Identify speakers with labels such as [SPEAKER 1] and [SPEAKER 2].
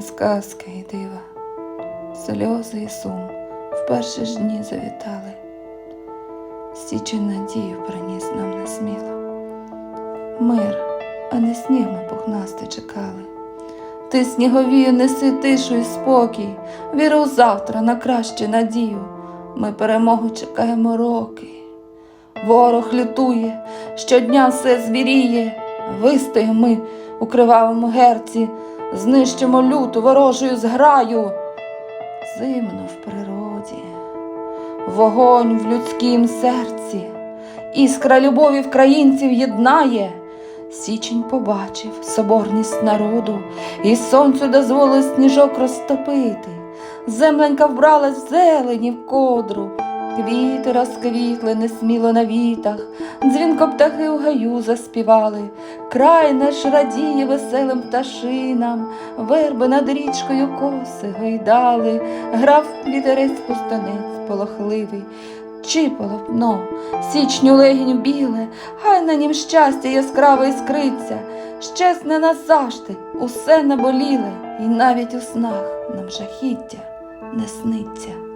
[SPEAKER 1] сказки і дива, сльози і сум в перші ж дні завітали. Січень надію приніс нам несміло. Мир, а не сніг ми пухнасти чекали. Ти сніговію неси тишу і спокій, віру в завтра на краще надію. Ми перемогу чекаємо роки. Ворог лютує, щодня все звіріє. Вистоїмо ми у кривавому герці, знищимо люту ворожою зграю. Зимно в природі, вогонь в людськім серці, іскра любові вкраїнців єднає. Січень побачив соборність народу, і сонцю дозволив сніжок розтопити. Земленька вбралась в зелені в кодру, квіти розквітли несміло на вітах, дзвінко птахи у гаю заспівали, край наш радіє веселим пташинам, верби над річкою коси гойдали, грав вітерець пустонець полохливий. Чи полотно, січню легінь біле, хай на нім щастя яскраве іскриться, щезне назавжди, усе наболіле, і навіть у снах нам жахіття не сниться.